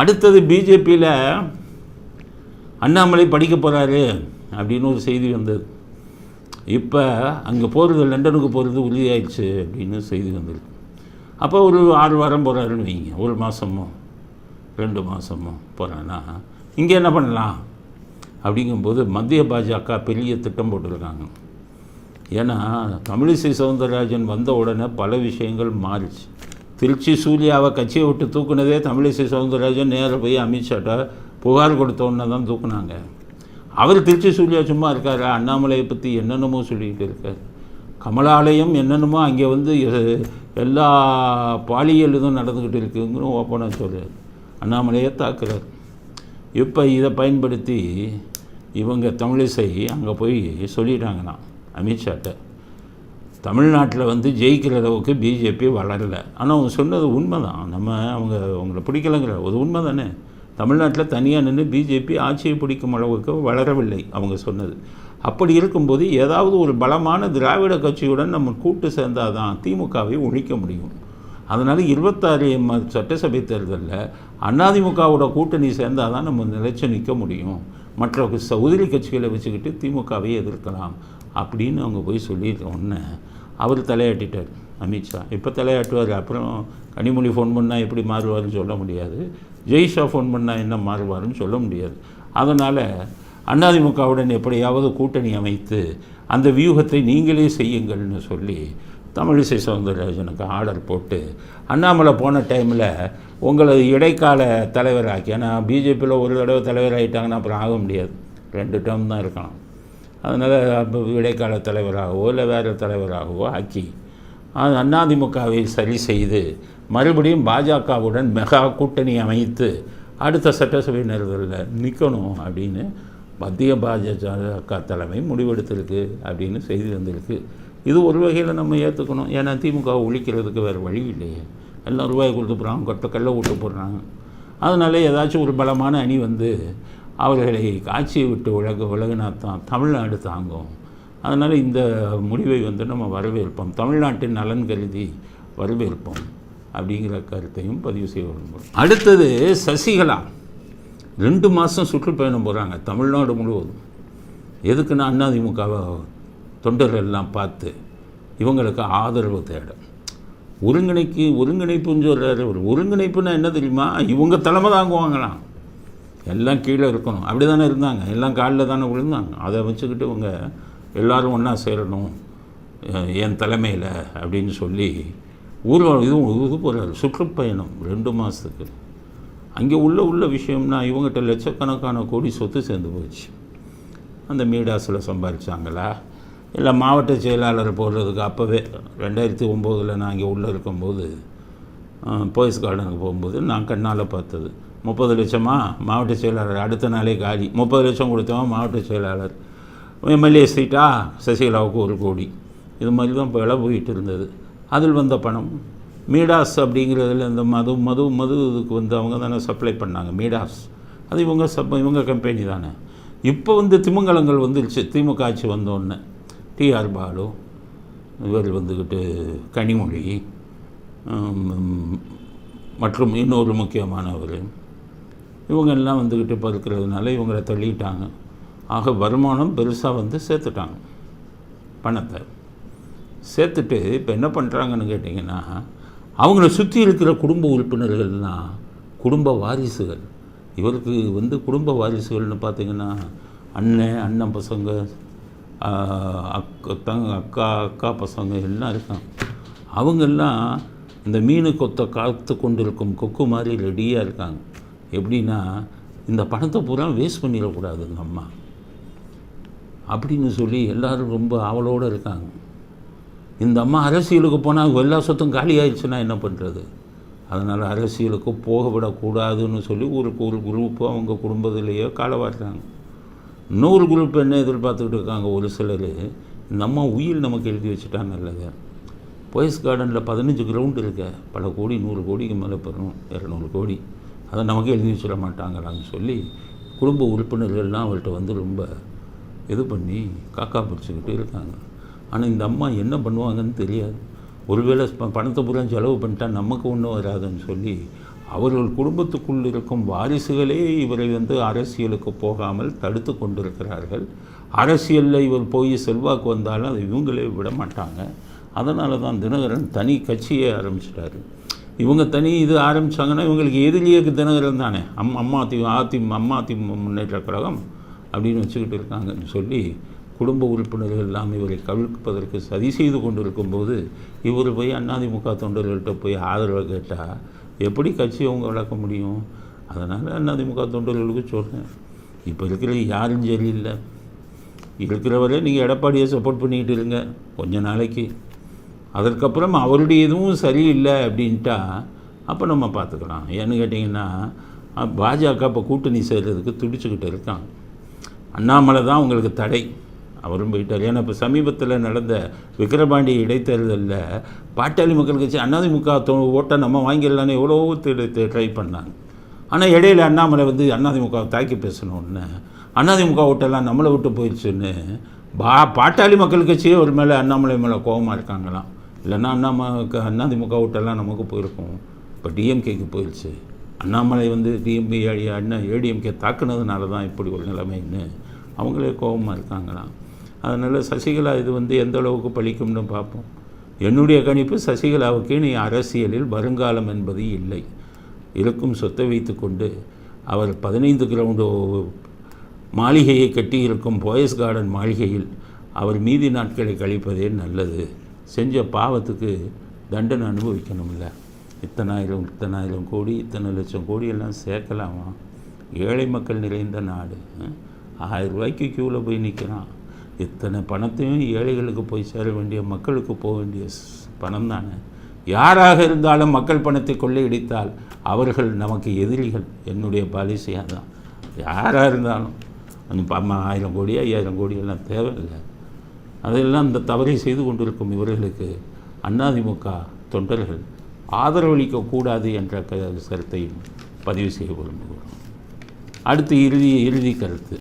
அடுத்தது பிஜேபியில் அண்ணாமலை படிக்க போகிறாரு அப்படின்னு ஒரு செய்தி வந்தது. இப்போ அங்கே போகிறது லண்டனுக்கு போகிறது உறுதியாயிடுச்சு அப்படின்னு செய்தி வந்தது. அப்போ ஒரு ஆறு வாரம் போகிறாருன்னு வைங்க. ஒரு மாதமோ ரெண்டு மாதமோ போகிறான்னா இங்கே என்ன பண்ணலாம்? அப்படிங்கும்போது மத்திய பாஜக பெரிய திட்டம் போட்டிருக்காங்க. ஏன்னா தமிழிசை சவுந்தரராஜன் வந்த உடனே பல விஷயங்கள் மாறிச்சு. திருச்சி சூர்யாவை கட்சியை விட்டு தூக்குனதே தமிழிசை சவுந்தரராஜன் நேராக போய் அமித்ஷாட்ட புகார் கொடுத்தோன்னு தான் தூக்குனாங்க. அவர் திருச்சி சூர்யா சும்மா இருக்கார்? அண்ணாமலையை பற்றி என்னென்னமோ சொல்லிக்கிட்டு இருக்கார். கமலாலயம் என்னென்னமோ அங்கே வந்து எல்லா பாலியல் இதுவும் நடந்துக்கிட்டு இருக்குங்கிற ஓப்பனாக சொல்கிறார் அண்ணாமலையை தாக்குறார். இப்போ இதை பயன்படுத்தி இவங்க தமிழிசை அங்கே போய் சொல்லிட்டாங்கண்ணா அமித்ஷாட்ட. தமிழ்நாட்டில் வந்து ஜெயிக்கிற அளவுக்கு பிஜேபி வளரல. ஆனால் அவங்க சொன்னது உண்மை தான் நம்ம அவங்க அவங்கள பிடிக்கலைங்கிற அது உண்மை தானே தமிழ்நாட்டில் தனியாக நின்று பிஜேபி ஆட்சியை பிடிக்கும் அளவுக்கு வளரவில்லை அவங்க சொன்னது. அப்படி இருக்கும்போது ஏதாவது ஒரு பலமான திராவிட கட்சியுடன் நம்ம கூட்டு சேர்ந்தால் தான் திமுகவை ஒழிக்க முடியும். அதனால் இருபத்தாறு சட்டசபை தேர்தலில் அதிமுகவோட கூட்டணி சேர்ந்தால் தான் நம்ம நிலைச்சு நிற்க முடியும். மற்ற ச- கட்சிகளை வச்சுக்கிட்டு திமுகவை எதிர்க்கலாம் அப்படின்னு அவங்க போய் சொல்லியிருக்க உடனே அவர் தலையாட்டிட்டார் அமித்ஷா இப்போ தலையாட்டுவார். அப்புறம் கனிமொழி ஃபோன் பண்ணால் எப்படி மாறுவார்னு சொல்ல முடியாது. ஜெய்ஷா ஃபோன் பண்ணால் என்ன மாறுவார்னு சொல்ல முடியாது. அதனால் அதிமுகவுடன் எப்படியாவது கூட்டணி அமைத்து அந்த வியூகத்தை நீங்களே செய்யுங்கள்னு சொல்லி தமிழிசை சவுந்தரராஜனுக்கு ஆர்டர் போட்டு அண்ணாமலை போன டைமில் உங்களை இடைக்கால தலைவராக்கி ஏன்னா பிஜேபியில் ஒரு தடவை தலைவராகிட்டாங்கன்னா அப்புறம் ஆக முடியாது. ரெண்டு டேர்ம் தான் இருக்கலாம். அதனால் இடைக்கால தலைவராகவோ இல்லை வேறு தலைவராகவோ ஆக்கி அது அதிமுகவை சரி செய்து மறுபடியும் பாஜகவுடன் மெகா கூட்டணி அமைத்து அடுத்த சட்டசபை தேர்தலில் நிற்கணும் அப்படின்னு மத்திய பாஜக தலைமை முடிவெடுத்திருக்கு அப்படின்னு செய்தி வந்திருக்கு. இது ஒரு வகையில் நம்ம ஏற்றுக்கணும் ஏன்னா திமுகவை ஒழிக்கிறதுக்கு வேறு வழி இல்லையே. எல்லாம் ரூபாய் கொடுத்து போகிறாங்க கொட்டை கல்லை விட்டு போடுறாங்க. அதனால் ஏதாச்சும் ஒரு பலமான அணி வந்து அவர்களை காட்சியை விட்டு உலக விலகினா தான் தமிழ்நாடு தாங்கும். அதனால் இந்த முடிவை வந்து நம்ம வரவேற்போம். தமிழ்நாட்டின் நலன் கருதி வரவேற்போம் அப்படிங்கிற கருத்தையும் பதிவு செய்ய விரும்புகிறோம் அடுத்தது சசிகலா. ரெண்டு மாதம் சுற்றுப்பயணம் போகிறாங்க தமிழ்நாடு முழுவதும். எதுக்குன்னா அதிமுகவை தொண்டர்கள் எல்லாம் பார்த்து இவங்களுக்கு ஆதரவு தேட. ஒருங்கிணைக்கு ஒருங்கிணைப்புன்னு சொல்கிறார் ஒரு ஒருங்கிணைப்புன்னா என்ன தெரியுமா? இவங்க தலைமை தாங்குவாங்களாம். எல்லாம் கீழே இருக்கணும். அப்படி தானே இருந்தாங்க. எல்லாம் காலில் தானே விழுந்தாங்க. அதை வச்சுக்கிட்டு இவங்க எல்லாரும் ஒன்றா சேரணும். என் தலைமையில் அப்படின்னு சொல்லி ஊர்வலம் இதுவும் இது போகிறார் சுற்றுப்பயணம் ரெண்டு மாதத்துக்கு அங்கே உள்ள உள்ள விஷயம்னா இவங்ககிட்ட லட்சக்கணக்கான கோடி சொத்து சேர்ந்து போச்சு. அந்த மீடாஸில் சம்பாதிச்சாங்களா இல்லை மாவட்ட செயலாளர் போடுறதுக்கு அப்போவே ரெண்டாயிரத்தி ஒம்போதில் நான் இங்கே உள்ளே இருக்கும்போது போயஸ் கார்டனுக்கு போகும்போது நான் கண்ணால் பார்த்தது. முப்பது லட்சமா? மாவட்ட செயலாளர் அடுத்த நாளே காலி. முப்பது லட்சம் கொடுத்தவன் மாவட்ட செயலாளர். எம்எல்ஏ சீட்டா சசிகலாவுக்கு ஒரு கோடி. இது மாதிரி தான் இப்போ விலை போயிட்டு இருந்தது. அதில் வந்த பணம். மீடாஸ் அப்படிங்கிறதுல இந்த மது மது மது இதுக்கு வந்து அவங்க தானே சப்ளை பண்ணாங்க மீடாஸ். அது இவங்க சப் இவங்க கம்பெனி தானே. இப்போ வந்து திமிங்கலங்கள் வந்துருச்சு. திமுக ஆட்சி வந்தோடனே டிஆர் பாலு இவர் வந்துக்கிட்டு கனிமொழி மற்றும் இன்னொரு முக்கியமானவர். இவங்க எல்லாம் வந்துக்கிட்டு இப்போ இருக்கிறதுனால இவங்களை தள்ளிட்டாங்க. ஆக வருமானம் பெருசாக வந்து சேர்த்துட்டாங்க. பணத்தை. சேர்த்துட்டு இப்போ என்ன பண்ணுறாங்கன்னு கேட்டிங்கன்னா அவங்கள சுற்றி இருக்கிற குடும்ப உறுப்பினர்கள்னால் குடும்ப வாரிசுகள். இவருக்கு வந்து குடும்ப வாரிசுகள்னு பார்த்தீங்கன்னா அண்ணன் அண்ணன் பசங்க ஆஹ், அக்கா தங்க அக்கா அக்கா பசங்க எல்லாம் இருக்காங்க. அவங்கெல்லாம் இந்த மீனு கொத்த காத்து கொண்டிருக்கும் கொக்கு மாதிரி ரெடியாக இருக்காங்க. எப்படின்னா இந்த பணத்தை பூரா வேஸ்ட் பண்ணிடக்கூடாது இந்த அம்மா. அப்படின்னு சொல்லி எல்லாரும் ரொம்ப ஆவலோடு இருக்காங்க. இந்த அம்மா அரசியலுக்கு போனால் எல்லா சொத்தும் காலி ஆயிடுச்சுன்னா என்ன பண்ணுறது அதனால் அரசியலுக்கு போக விடக்கூடாதுன்னு சொல்லி ஒரு ஒரு குரூப்பு அவங்க குடும்பத்திலேயே காலவாடுறாங்க இன்னொரு குரூப் என்ன எதிர்பார்த்துக்கிட்டு இருக்காங்க? ஒரு சிலர் இந்த அம்மா உயிர் நமக்கு எழுதி வச்சுட்டாங்க இல்லைங்க. போயஸ் கார்டனில் பதினஞ்சு கிரவுண்ட் இருக்க. பல கோடி நூறு கோடிக்கு மேலே பெறணும். இரநூறு கோடி. அதை நமக்கு எழுதி சொல்ல மாட்டாங்களான்னு சொல்லி குடும்ப உறுப்பினர்கள்லாம் அவர்கிட்ட வந்து ரொம்ப இது பண்ணி காக்கா பிடிச்சிக்கிட்டு இருக்காங்க. ஆனால் இந்த அம்மா என்ன பண்ணுவாங்கன்னு தெரியாது. ஒருவேளை பணத்தை பூரா செலவு பண்ணிட்டா நமக்கு ஒன்றும் வராதுன்னு சொல்லி அவர்கள் குடும்பத்துக்குள் இருக்கும் வாரிசுகளே இவரை வந்து அரசியலுக்கு போகாமல் தடுத்து கொண்டிருக்கிறார்கள். அரசியலில் இவர் போய் செல்வாக்கு வந்தாலும் அதை இவங்களே விட மாட்டாங்க. அதனால தான் தினகரன் தனி கட்சியை ஆரம்பிச்சிட்டாரு. இவங்க தனி இது ஆரம்பித்தாங்கன்னா இவங்களுக்கு எதிரியே தினகரன் தானே. அம் அம்மா தி அதி அம்மா தி முன்னேற்ற கழகம் அப்படின்னு வச்சுக்கிட்டு இருக்காங்கன்னு சொல்லி குடும்ப உறுப்பினர்கள் எல்லாம் இவரை கவிழ்ப்பதற்கு சதி செய்து கொண்டிருக்கும்போது இவர் போய் அண்ணாதிமுக தொண்டர்கள்ட்ட போய் ஆதரவை கேட்டால் எப்படி கட்சி அவங்க வளர்க்க முடியும்? அதனால் அண்ணாதிமுக தொண்டர்களுக்கு சொல்கிறேன் இப்போ இருக்கிற யாரும் சரியில்லை. இருக்கிறவரை நீங்கள் எடப்பாடியை சப்போர்ட் பண்ணிக்கிட்டு இருங்க. கொஞ்ச நாளைக்கு. அதற்கப்புறம் அவருடைய இதுவும் சரியில்லை அப்படின்ட்டா அப்போ நம்ம பார்த்துக்கலாம். ஏன்னு கேட்டிங்கன்னா பாஜக இப்போ கூட்டணி செய்கிறதுக்கு துடிச்சுக்கிட்டு இருக்கான் அண்ணாமலை தான் உங்களுக்கு தடை. அவரும் போயிட்டார். ஏன்னா இப்போ சமீபத்தில் நடந்த விக்கிரபாண்டி இடைத்தேர்தலில் பாட்டாளி மக்கள் கட்சி அண்ணாதிமுக ஓட்டை நம்ம வாங்கிடலான்னு எவ்வளோ ட்ரை பண்ணாங்க. ஆனால் இடையில அண்ணாமலை வந்து அதிமுக தாக்கி பேசணுன்னு அண்ணாதிமுக ஓட்டெல்லாம் நம்மளை விட்டு போயிடுச்சுன்னு பா பாட்டாளி மக்கள் கட்சியே ஒரு மேலே அண்ணாமலை மேலே கோபமாக இருக்காங்களாம். இல்லைன்னா அண்ணாமலை அண்ணாதிமுக ஓட்டெல்லாம் நமக்கு போயிருக்கும். இப்போ டிஎம்கேக்கு போயிடுச்சு அண்ணாமலை வந்து டிஎம்கே அண்ணா ஏடிஎம்கே தாக்குனதுனால தான் இப்படி ஒரு நிலைமைன்னு அவங்களே கோபமாக இருக்காங்களாம். அதனால் சசிகலா இது வந்து எந்த அளவுக்கு பழிக்கும்னு பார்ப்போம். என்னுடைய கணிப்பு சசிகலாவுக்கு நீ அரசியலில் வருங்காலம் என்பது இல்லை. இருக்கும் சொத்தை வைத்துக்கொண்டு அவர் பதினைந்து கிரவுண்டு மாளிகையை கட்டியிருக்கும் போயஸ் கார்டன் மாளிகையில் அவர் மீதி நாட்களை கழிப்பதே நல்லது. செஞ்ச பாவத்துக்கு தண்டனை அனுபவிக்கணும்ல. இத்தனாயிரம் இத்தனாயிரம் கோடி இத்தனை லட்சம் கோடி எல்லாம் சேர்க்கலாமா? ஏழை மக்கள் நிறைந்த நாடு ஆயிரம் ரூபாய்க்கு க்யூவில் போய் நிற்கிறான் இத்தனை பணத்தையும் ஏழைகளுக்கு போய் சேர வேண்டிய மக்களுக்கு போக வேண்டிய பணம் தானே? யாராக இருந்தாலும் மக்கள் பணத்தை கொள்ளையடித்தால் அவர்கள் நமக்கு எதிரிகள். என்னுடைய பாலிசியாக தான் யாராக இருந்தாலும். அந்த ஆயிரம் கோடி ஐயாயிரம் கோடி எல்லாம் தேவையில்லை. அதெல்லாம் இந்த தவறை செய்து கொண்டிருக்கும் இவர்களுக்கு அதிமுக தொண்டர்கள் ஆதரவளிக்கக்கூடாது என்ற கருத்தையும் பதிவு செய்ய விரும்புகிறோம். அடுத்து இறுதி இறுதி கருத்து.